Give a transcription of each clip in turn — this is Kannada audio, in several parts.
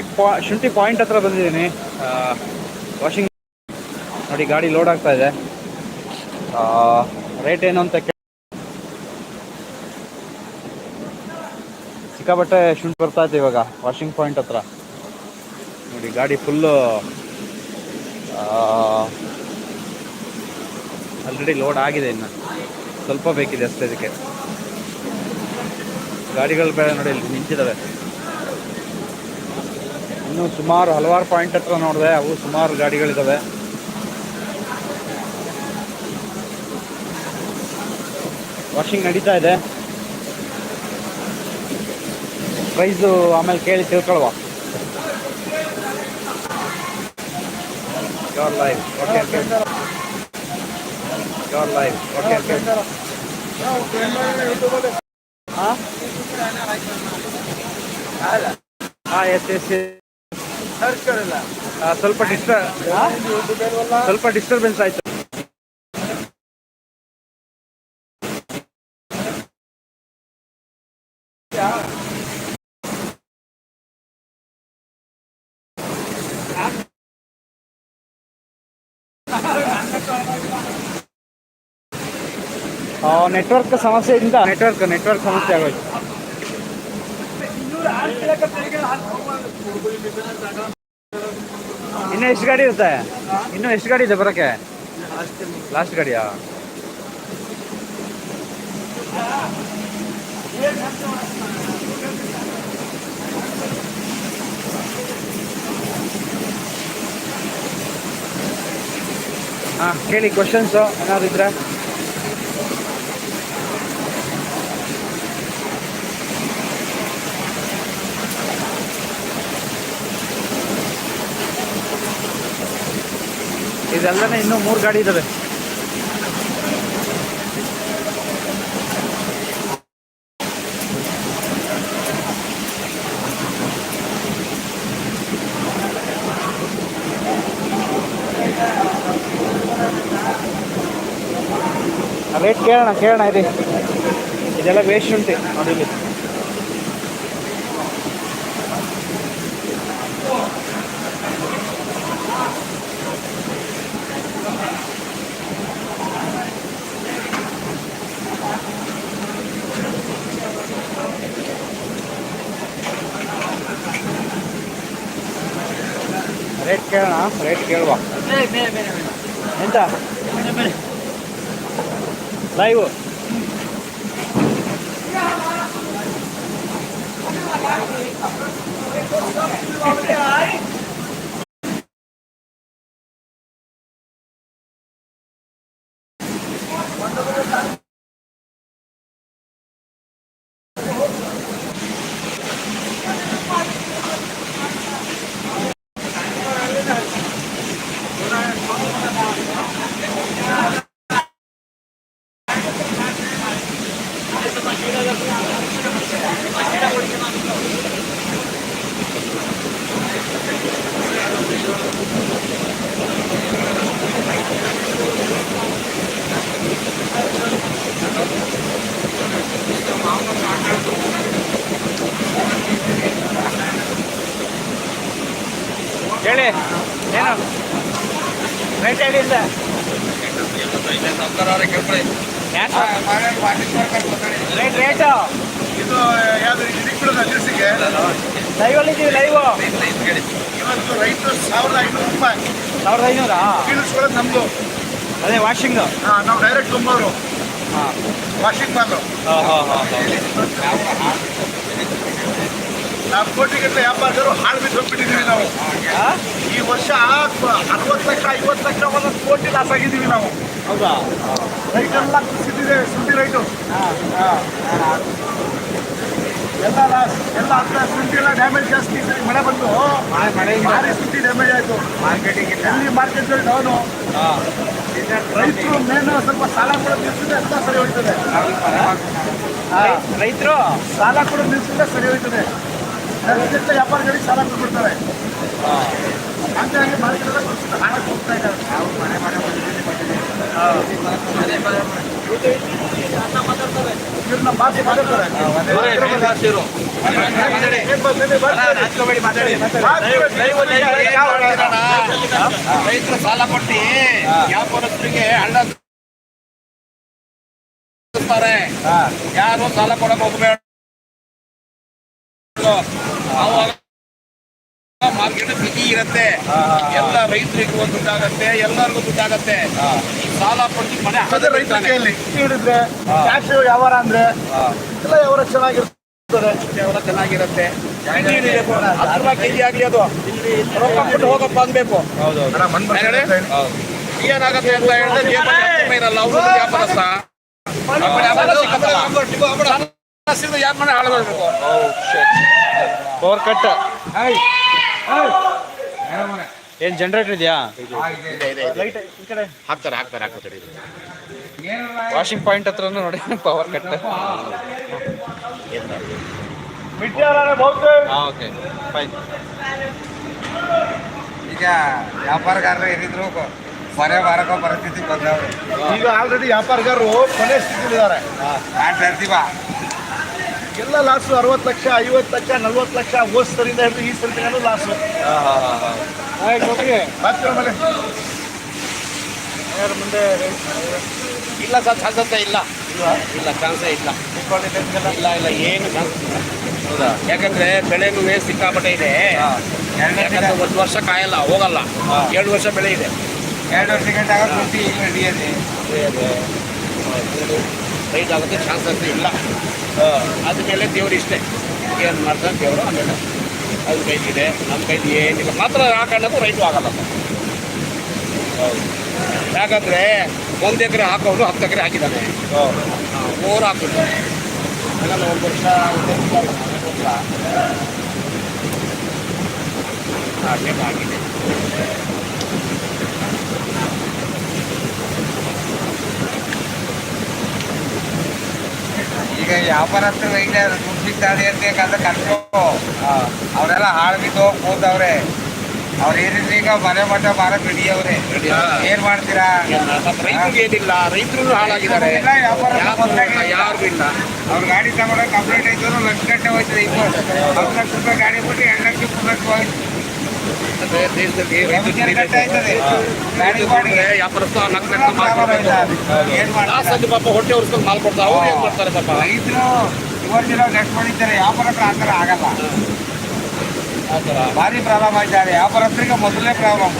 ಪಾ- ಶುಂಠಿ ಪಾಯಿಂಟ್ ಹತ್ರ ಬಂದಿದ್ದೀನಿ. ವಾಷಿಂಗ್ ನೋಡಿ, ಗಾಡಿ ಲೋಡ್ ಆಗ್ತಾ ಇದೆ. ರೇಟ್ ಏನು ಅಂತ ಕೇಳ. ಸಿಕ್ಕಾಪಟ್ಟೆ ಶುಂಠಿ ಬರ್ತಾ ಇದೆ ಇವಾಗ ವಾಷಿಂಗ್ ಪಾಯಿಂಟ್ ಹತ್ರ. ನೋಡಿ, ಗಾಡಿ ಫುಲ್ಲು ಆಲ್ರೆಡಿ ಲೋಡ್ ಆಗಿದೆ ಇನ್ನು. ಸ್ವಲ್ಪ ಬೇಕಿದೆ ಅಷ್ಟೇ ಇದಕ್ಕೆ. ಗಾಡಿಗಳು ಬೇರೆ ನೋಡಿ, ಇಲ್ಲಿ ನಿಂತಿದ್ದಾವೆ. ಇನ್ನು ಸುಮಾರು ಹಲವಾರು ಪಾಯಿಂಟ್ ಹತ್ರ ನೋಡಿದೆ, ಅವು ಸುಮಾರು ಗಾಡಿಗಳಿದ್ದಾವೆ ವಾಷಿಂಗ್ ನಡೀತಾ ಇದೆ. ಪ್ರೈಸು ಆಮೇಲೆ ಕೇಳಿ ತಿಳ್ಕೊಳ್ವ. You're okay you're okay okay ಹಾಂ ಹಾಂ ಎಸ್ ಎಸ್ ಸ್ವಲ್ಪ ಡಿಸ್ಟರ್ ಸ್ವಲ್ಪ ಡಿಸ್ಟರ್ಬೆನ್ಸ್ ಆಯ್ತು ನೆಟ್ವರ್ಕ್ ಸಮಸ್ಯೆಯಿಂದ ನೆಟ್ವರ್ಕ್ ನೆಟ್ವರ್ಕ್ ಸಮಸ್ಯೆ ಆಗೋಯ್ತು ಇನ್ನು ಎಷ್ಟು ಗಾಡಿ ಇರುತ್ತೆ? ಇನ್ನು ಎಷ್ಟು ಗಾಡಿ ಇದೆ ಬರೋಕ್ಕೆ? ಲಾಸ್ಟ್ ಗಾಡಿಯಾ? ಹಾಂ, ಕೇಳಿ ಕ್ವಶನ್ಸು ಏನಾದ್ರು ಇದ್ರೆ? ಇದೆಲ್ಲನೇ ಇನ್ನೂ ಮೂರು ಗಾಡಿ ಇದ್ದಾವೆ ರೇಟ್ ಕೇಳೋಣ ಕೇಳೋಣ ಇದೆ. ಇದೆಲ್ಲ ವೇಸ್ಟ್ ಉಂಟು ನೋಡಿ ರೇಟ್ ಕೇಳೋಣ ರೇಟ್ ಕೇಳುವ. ಎಂತ? ಲೈವ್ ಹೇಳಿ. ಏನು? ರೇಟ್ ಹೇಳಿ ಸರ್? ರೇಟ್ ರೇಟು ಇದು ಯಾವ್ದು ಇಡಿಬಿಡೋದು ಅಡ್ರೆಸ್ಸಿಗೆ ಲೈವಲ್ಲಿ ಇದ್ದೀವಿ ಲೈವ್ ಇವತ್ತು ರೈತರು ಸಾವಿರದ ಐನೂರು ರೂಪಾಯಿ. ಸಾವಿರದ ಐನೂರಾ? ಕೀಳಿಸ್ಕೊಳ್ಳೋದು ನಮ್ದು. ಅದೇ ವಾಷಿಂಗು ಹಾಂ ನಾವು ಡೈರೆಕ್ಟ್ ತುಂಬೋರು ಹಾಂ. ವಾಷಿಂಗ್ ಬಂದು ಹಾಂ ಹಾಂ ಹಾಂ ನಾವು ಕೋಟಿಗಟ್ಟಲೆ ವ್ಯಾಪಾರದರು ಹಾಳು ಬಿದ್ದು ಹೋಗ್ಬಿಟ್ಟಿದ್ದೀವಿ ನಾವು. ಈ ವರ್ಷ ಅರವತ್ತು ಲಕ್ಷ ಐವತ್ತು ಲಕ್ಷ ಒಂದೊಂದು ಕೋಟಿ ಲಾಸ್ ಆಗಿದ್ದೀವಿ ನಾವು. ಹೌದಾ? ರೈಟ್ ಎಲ್ಲ ಕುಸಿದಿದೆ ಸುದ್ದಿ ರೈಟು ಹಾಂ ಎಲ್ಲ ಲಾಸ್ ಎಲ್ಲ ಹತ್ರ ಸುದ್ದಿ ಎಲ್ಲ ಡ್ಯಾಮೇಜ್ ಜಾಸ್ತಿ ಮಳೆ ಬಂದು ಮಳೆ ಭಾರಿ ಸುದ್ದಿ ಡ್ಯಾಮೇಜ್ ಆಯಿತು. ಮಾರ್ಕೆಟಿಂಗ್ ಎಲ್ಲಿ ಮಾರ್ಕೆಟ್ ಡೌನು ಹಾಂ. ರೈತರು ಮೇನು ಸ್ವಲ್ಪ ಸಾಲ ಕೂಡ ನಿಲ್ಸಿದ್ರೆ ಎಲ್ಲ ಸರಿ ಹೋಗ್ತದೆ ರೈತರು? ಸಾಲ ಕೂಡ ನಿಲ್ಸಿದ್ರೆ ಸರಿ ಹೋಗ್ತದೆ ವ್ಯಾಪಾರಿಗಳಿಗೆ ಸಾಲ ಕೊಟ್ಬಿಡ್ತಾರೆ. ರೈತರು ಸಾಲ ಕೊಟ್ಟು ವ್ಯಾಪಾರಸ್ಥರಿಗೆ ಹಳ್ಳ ತಾರೆ ಯಾರು ಸಾಲ ಕೊಡಕ್ ಹೋಗ್ಬೇಡ ಮಾರ್ಕೆಟ್ ಬಿಗಿ ಇರುತ್ತೆ. ಎಲ್ಲ ರೈತರಿಗೂ ಒಂದು ದುಡ್ಡಾಗತ್ತೆ ಎಲ್ಲರಿಗೂ ದುಡ್ಡಾಗತ್ತೆ. ಸಾಲ ಪಡೆದು ಮನೆ ಹಿಡಿದ್ರೆ ವ್ಯವಹಾರ ಅಂದ್ರೆ ಎಲ್ಲ ವ್ಯವಹಾರ ಚೆನ್ನಾಗಿರ್ತದೆ. ಚೆನ್ನಾಗಿರುತ್ತೆ. ಹತ್ತು ಕೆಜಿ ಆಗ್ಲಿ ಅದು. ರೊಕ್ಕ ಕೊಟ್ಟು ಹೋಗಪ್ಪ ಅನ್ಬೇಕು? ಏನಾಗತ್ತೆ ಅಂತ ಹೇಳಿದ್ರೆ ಇರಲ್ಲ. ಅವ್ರು ವ್ಯಾಪಾರಸ್ಥ ಯಾರ್ ಮನೆ ಹಾಳು ಮಾಡ್ಬೇಕು ಪವರ್ ಕಟ್ ಏನ್ ಜನರೇಟರ್ ಇದೆಯಾ? ಹಾಕ್ತಾರೆ ಹಾಕ್ತಾರೆ ಹಾಕ್ತಾರೆ. ವಾಷಿಂಗ್ ಪಾಯಿಂಟ್ ಹತ್ರ ನೋಡಿ ಪವರ್ ಕಟ್ ಹಾಂ ಓಕೆ ಫೈನ್ ಈಗ ವ್ಯಾಪಾರಗಾರರು ಏನಿದ್ರು ಮನೆ ಮಾರಕೋ ಪರಿಸ್ಥಿತಿ ಬಂದವರು. ಈಗ ಆಲ್ರೆಡಿ ವ್ಯಾಪಾರಗಾರರು ಕೊನೆ ಸ್ಥಿತಿಲಿದ್ದಾರೆ ಮಾಡ್ತಾ ಇರ್ತೀವ ಎಲ್ಲ ಲಾಸು ಅರವತ್ತು ಲಕ್ಷ ಐವತ್ತು ಲಕ್ಷ ನಲ್ವತ್ತು ಲಕ್ಷ ಹೋದ್ ಸರಿಂದ ಹಿಡಿದು ಈ ಸರಿ ಲಾಸು ಹತ್ತಿರ ಮೇಲೆ ಮುಂದೆ ಇಲ್ಲ ಸರ್ ಚಾನ್ಸಸ್ಸೇ ಇಲ್ಲ. ಇಲ್ಲ? ಚಾನ್ಸೇ ಇಲ್ಲ. ಇಲ್ಲ ಇಲ್ಲ ಏನು ಚಾನ್ಸ್ ಹೌದಾ? ಯಾಕಂದ್ರೆ ಬೆಳೆನೂ ಸಿಕ್ಕಾಪಟ್ಟೆ ಇದೆ. ಯಾಕಂದ್ರೆ ಒಂದು ವರ್ಷ ಕಾಯಲ್ಲ ಹೋಗಲ್ಲ. ಎರಡು ವರ್ಷ ಬೆಳೆ ಇದೆ. ಎರಡು ವರ್ಷ ಗಂಟೆ ಆಗ ಕುಂತಿ ಈಗ ರೈಟ್ ಆಗುತ್ತೆ ಚಾನ್ಸಸ್ ಇಲ್ಲ. ಅದ್ಮೇಲೆ ದೇವ್ರು ಇಷ್ಟೇ. ಏನು ಮಾಡ್ತಾರೆ ದೇವರು? ಆಮೇಲೆ ಅದು ಕೈಲಿದೆ ನಮ್ಮ ಕೈಲಿ ಏನಿಲ್ಲ. ಮಾತ್ರ ಆ ಕಾರಣಕ್ಕೂ ರೈಟು ಆಗಲ್ಲ ಯಾಕಂದರೆ ಒಂದು ಎಕರೆ ಹಾಕೋನು ಹತ್ತು ಎಕರೆ ಹಾಕಿದ್ದಾನೆ ಓರ್ ಹಾಕಿದ್ರು ಹಾಗಲ್ಲ ಒಂದು ವರ್ಷ ಹಾಗೆ ಆಗಿದೆ. ಈಗ ವ್ಯಾಪಾರಸ್ಥರು ಈಗ ದುಡ್ಡು ಸಿಗ್ತಾರೆ ಅಂತ ಕಷ್ಟ ಅವರೆಲ್ಲ ಹಾಳು ಬಿದ್ದು ಕೂತವ್ರೆ ಅವ್ರ ಏನಿದ್ರೆ ಈಗ ಮನೆ ಮಠ ಮಾರಕ್ ಹಿಡಿಯವ್ರೆ ಏನ್ ಮಾಡ್ತೀರಾ? ರೈತರಿಗೆ ಏನಿಲ್ಲ. ರೈತರು ಹಾಳಾಗಿದ್ದಾರೆ. ಇಲ್ಲ, ವ್ಯಾಪಾರ ಯಾರು ಇಲ್ಲ ಅವ್ರ ಗಾಡಿ ತಗೊಂಡ್ರೆ ಕಂಪ್ಲೇಂಟ್ ಆಯ್ತು ಲಕ್ಷ ಗಂಟೆ ಹೋಯ್ತು ಇಪ್ಪತ್ತು ಹತ್ತು ಲಕ್ಷ ರೂಪಾಯಿ ಗಾಡಿ ಬಿಟ್ಟು ಎರಡು ಲಕ್ಷ ಮೂರು ಲಕ್ಷ ಹೋಯ್ತು ದೇಶದಲ್ಲಿ ವ್ಯಾಪಾರಸ್ಥ ನಾಲ್ಕು ಪಾಪ ಹೊಟ್ಟೆ ಉರ್ಸ್ಕೊಂಡು ಮಾಲ್ ಕೊಡ್ತಾರೆ ಅವ್ರು ಏನ್ ಮಾಡ್ತಾರೆ ಪಾಪ? ರೈತರು ನೆಕ್ಸ್ಟ್ ಮಾಡಿದ್ದಾರೆ. ವ್ಯಾಪಾರಕ್ಕೆ ಆ ಥರ ಆಗಲ್ಲ. ಭಾರಿ ಪ್ರಾಬ್ಲಮ್ ಆಯ್ತಾರೆ ವ್ಯಾಪಾರಸ್ಥರಿಗೆ ಮೊದಲನೇ ಪ್ರಾಬ್ಲಮ್.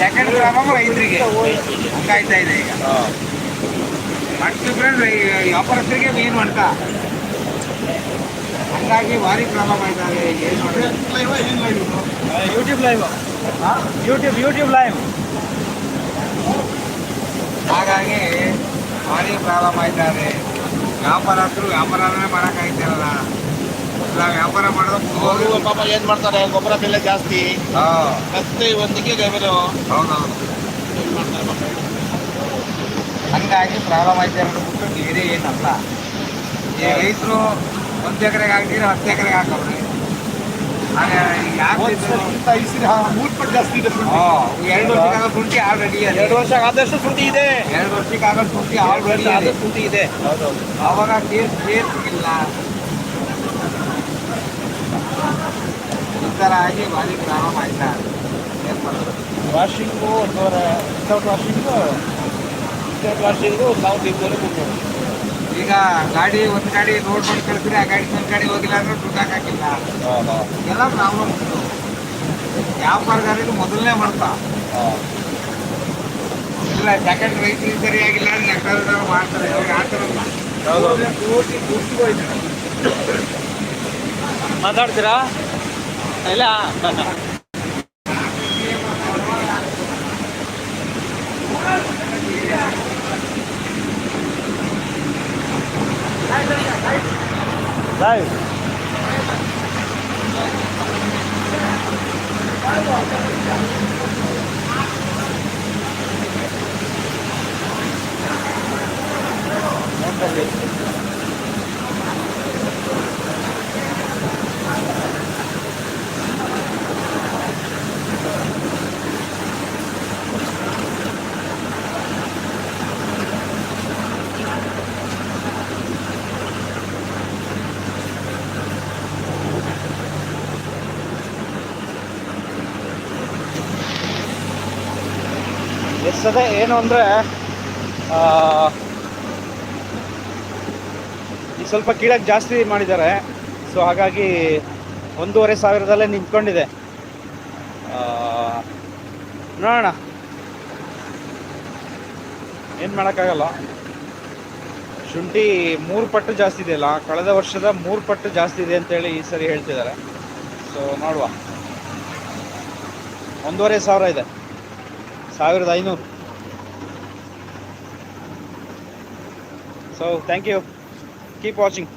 ಸೆಕೆಂಡ್ ಪ್ರಾಬ್ಲಮ್ ರೈತರಿಗೆ. ಹಂಗಾಯ್ತಾ ಇದೆ ಈಗ. ಮತ್ತೆ ಫ್ರೆಂಡ್ ವ್ಯಾಪಾರಸ್ಥರಿಗೆ ಮೇನ್ ಮಾಡ್ತ. ಹಂಗಾಗಿ ಭಾರಿ ಪ್ರಾಬ್ಲಮ್ ಆಯ್ತಾರೆ ಏನು ಮಾಡಿ YouTube live YouTube YouTube live ಹಾಗಾಗಿ ಭಾರಿ ಪ್ರಾಬ್ಲಮ್ ಆಯ್ತಾರೆ ವ್ಯಾಪಾರಸ್ಥರು ವ್ಯಾಪಾರನೇ ಮಾಡೋಕ್ಕಾಯ್ತಾರಲ್ಲ ಇಲ್ಲ ವ್ಯಾಪಾರ ಮಾಡೋದು ಅವರು ಪಾಪ ಏನ್ ಮಾಡ್ತಾರೆ? ಗೊಬ್ಬರ ಬೆಲೆ ಜಾಸ್ತಿ. ಹಾಂ. ಮತ್ತೆ ಒಂದಿಗೆ ಗೊಬ್ಬರ ಹೌದೌದು. ಏನ್ ಮಾಡ್ತಾರೆ ಪಾಪ ಹಂಗಾಗಿ ಪ್ರಾಬ್ಲಮ್ ಆಯ್ತು ಬಿಟ್ಟು ಬೇರೆ ಏನಲ್ಲ. ಈ ರೈತರು ಒಂದು ಎಕರೆಗೆ ಹಾಕ್ತೀರಿ ಹತ್ತು ಎಕರೆಗೆ ಹಾಕವ್ರೆ? ಹಾಗೆ ಯಾಕೆ ಇದು? ಈ ಸರಿ ಮೂರು ಪಟ್ಟು ಜಾಸ್ತಿ ಇದೆ ಹಾ, ಎರಡು ವರ್ಷಕ್ಕಾಗೋ ಶುಂಠಿ ಆಲ್ರೆಡಿ ಎರಡು ವರ್ಷ ಆದಷ್ಟು ಶುಂಠಿ ಇದೆ. ಎರಡು ವರ್ಷಕ್ಕಾಗೋ ಶುಂಠಿ ಆಲ್ರೆಡಿ ಆದಷ್ಟು ಶುಂಠಿ ಇದೆ. ಅವಾಗ ಟೇಸ್ಟ್ ಕೇಸ್ ಇಲ್ಲ ಈ ಥರ ಆಗಿ ಭಾರಿ ಪ್ರಾಬ್ಲಮ್ ಆಯ್ತಾ? ವಾಷಿಂಗು ಅಥವಾ ವಿತೌಟ್ ವಾಷಿಂಗು ವಿತೌಟ್ ವಾಷಿಂಗು ನಾವು ಮುನ್ನೂರು ಈಗ ಗಾಡಿ ಒಂದು ಗಾಡಿ ರೋಡ್ ಮಾಡಿ ಕಳಿಸಿದ್ರೆ ಆ ಗಾಡಿ ಒಂದು ಗಾಡಿ ಹೋಗಿಲ್ಲ ಅಂದ್ರೆ ದುಡ್ಡು ಹಾಕಿಲ್ಲ ಎಲ್ಲ ಪ್ರಾಬ್ಲಮ್ ವ್ಯಾಪಾರಗಾರರಿಗೆ ಮೊದಲನೇ ಮಾಡ್ತಾ ಇಲ್ಲ ಸೆಕೆಂಡ್ ರೈತರಿಗೆ ಸರಿಯಾಗಿಲ್ಲ ಅಂದ್ರೆ ಮಾಡ್ತಾರೆ. ಅವ್ರಿಗೆ ಆ ಥರ. ಮಾತಾಡ್ತೀರಾ? ಇಲ್ಲ. Live. Live. ಅದೇ ಏನು ಅಂದರೆ ಈ ಸ್ವಲ್ಪ ಕೀಳಕ್ಕೆ ಜಾಸ್ತಿ ಮಾಡಿದ್ದಾರೆ. ಸೊ ಹಾಗಾಗಿ ಒಂದೂವರೆ ಸಾವಿರದಲ್ಲೇ ನಿಂತ್ಕೊಂಡಿದೆ. ನೋಡೋಣ. ಏನು ಮಾಡೋಕ್ಕಾಗಲ್ಲ. ಶುಂಠಿ ಮೂರು ಪಟ್ಟು ಜಾಸ್ತಿ ಇದೆಯಲ್ಲ ಕಳೆದ ವರ್ಷದ ಮೂರು ಪಟ್ಟು ಜಾಸ್ತಿ ಇದೆ ಅಂತೇಳಿ ಈ ಸರಿ ಹೇಳ್ತಿದ್ದಾರೆ. ಸೊ ನೋಡುವ. ಒಂದೂವರೆ ಸಾವಿರ ಇದೆ. ಸಾವಿರದ ಐನೂರು. So thank you. Keep watching.